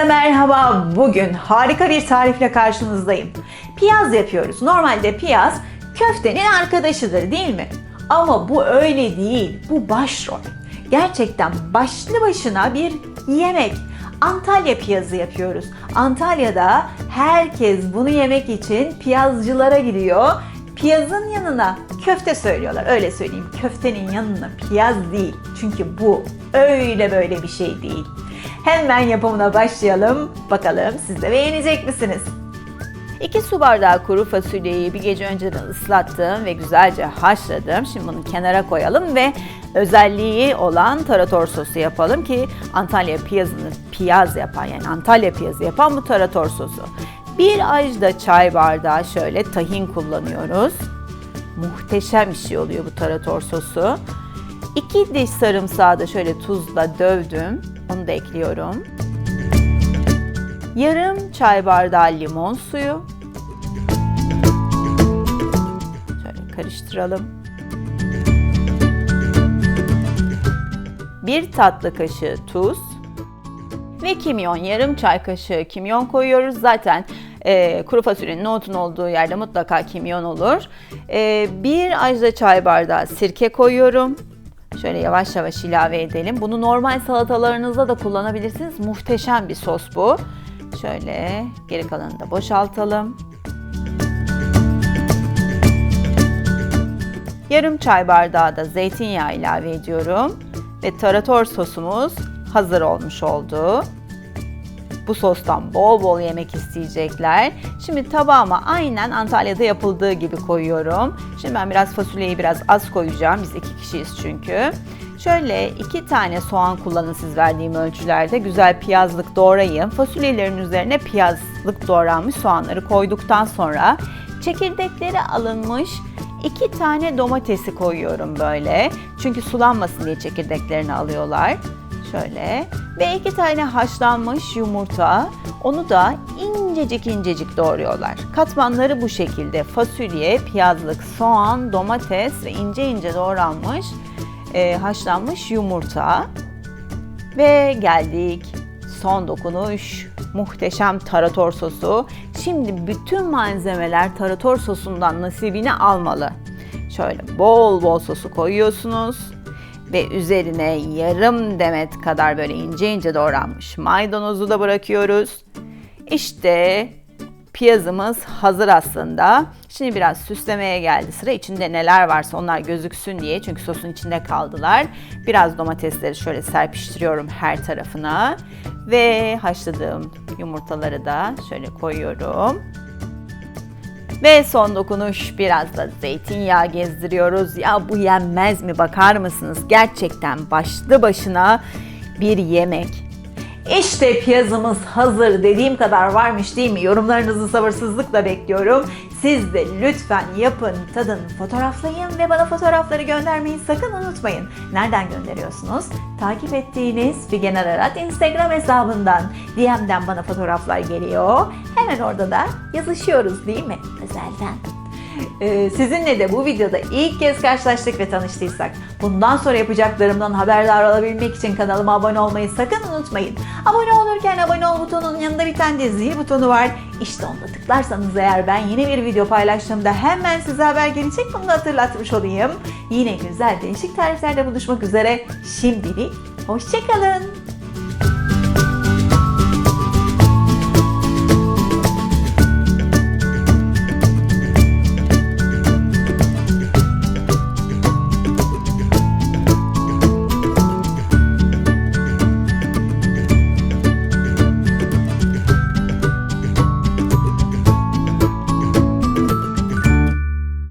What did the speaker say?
merhaba. Bugün harika bir tarifle karşınızdayım. Piyaz yapıyoruz. Normalde piyaz köftenin arkadaşıdır değil mi? Ama bu öyle değil. Bu başrol. Gerçekten başlı başına bir yemek. Antalya piyazı yapıyoruz. Antalya'da herkes bunu yemek için piyazcılara gidiyor. Piyazın yanına köfte söylüyorlar. Öyle söyleyeyim. Köftenin yanına piyaz değil. Çünkü bu öyle böyle bir şey değil. Hemen yapımına başlayalım. Bakalım siz de beğenecek misiniz? 2 su bardağı kuru fasulyeyi bir gece önceden ıslattım ve güzelce haşladım. Şimdi bunu kenara koyalım ve özelliği olan tarator sosu yapalım ki Antalya piyazını piyaz yapan yani Antalya piyazı yapan bu tarator sosu. Bir ajda çay bardağı şöyle tahin kullanıyoruz. Muhteşem bir şey oluyor bu tarator sosu. 2 diş sarımsağı da şöyle tuzla dövdüm. Onu da ekliyorum. Yarım çay bardağı limon suyu. Şöyle karıştıralım. Bir tatlı kaşığı tuz ve kimyon, yarım çay kaşığı kimyon koyuyoruz. Zaten e, kuru fasulyenin nohutun olduğu yerde mutlaka kimyon olur. E, bir ajda çay bardağı sirke koyuyorum. Şöyle yavaş yavaş ilave edelim. Bunu normal salatalarınızda da kullanabilirsiniz. Muhteşem bir sos bu. Şöyle geri kalanını da boşaltalım. Yarım çay bardağı da zeytinyağı ilave ediyorum. Ve tarator sosumuz hazır olmuş oldu. Bu sostan bol bol yemek isteyecekler. Şimdi tabağıma aynen Antalya'da yapıldığı gibi koyuyorum. Şimdi ben biraz fasulyeyi biraz az koyacağım. Biz iki kişiyiz çünkü. Şöyle iki tane soğan kullanın siz verdiğim ölçülerde. Güzel piyazlık doğrayın. Fasulyelerin üzerine piyazlık doğranmış soğanları koyduktan sonra çekirdekleri alınmış iki tane domatesi koyuyorum böyle. Çünkü sulanmasın diye çekirdeklerini alıyorlar. Şöyle ve iki tane haşlanmış yumurta. Onu da incecik incecik doğruyorlar. Katmanları bu şekilde. Fasulye, piyazlık, soğan, domates ve ince ince doğranmış e, haşlanmış yumurta. Ve geldik son dokunuş muhteşem tarator sosu. Şimdi bütün malzemeler tarator sosundan nasibini almalı. Şöyle bol bol sosu koyuyorsunuz ve üzerine yarım demet kadar böyle ince ince doğranmış maydanozu da bırakıyoruz. İşte piyazımız hazır aslında. Şimdi biraz süslemeye geldi sıra. İçinde neler varsa onlar gözüksün diye. Çünkü sosun içinde kaldılar. Biraz domatesleri şöyle serpiştiriyorum her tarafına. Ve haşladığım yumurtaları da şöyle koyuyorum. Ve son dokunuş biraz da zeytinyağı gezdiriyoruz. Ya bu yenmez mi bakar mısınız? Gerçekten başlı başına bir yemek. İşte piyazımız hazır dediğim kadar varmış değil mi? Yorumlarınızı sabırsızlıkla bekliyorum. Siz de lütfen yapın, tadın, fotoğraflayın ve bana fotoğrafları göndermeyi sakın unutmayın. Nereden gönderiyorsunuz? Takip ettiğiniz Figen Ararat Instagram hesabından DM'den bana fotoğraflar geliyor. Hemen orada da yazışıyoruz değil mi? Özelden. Ee, sizinle de bu videoda ilk kez karşılaştık ve tanıştıysak bundan sonra yapacaklarımdan haberdar olabilmek için kanalıma abone olmayı sakın unutmayın. Abone olurken abone ol butonunun yanında bir tane de zil butonu var. İşte onu da tıklarsanız eğer ben yeni bir video paylaştığımda hemen size haber gelecek. Bunu da hatırlatmış olayım. Yine güzel değişik tariflerde buluşmak üzere. Şimdilik hoşçakalın.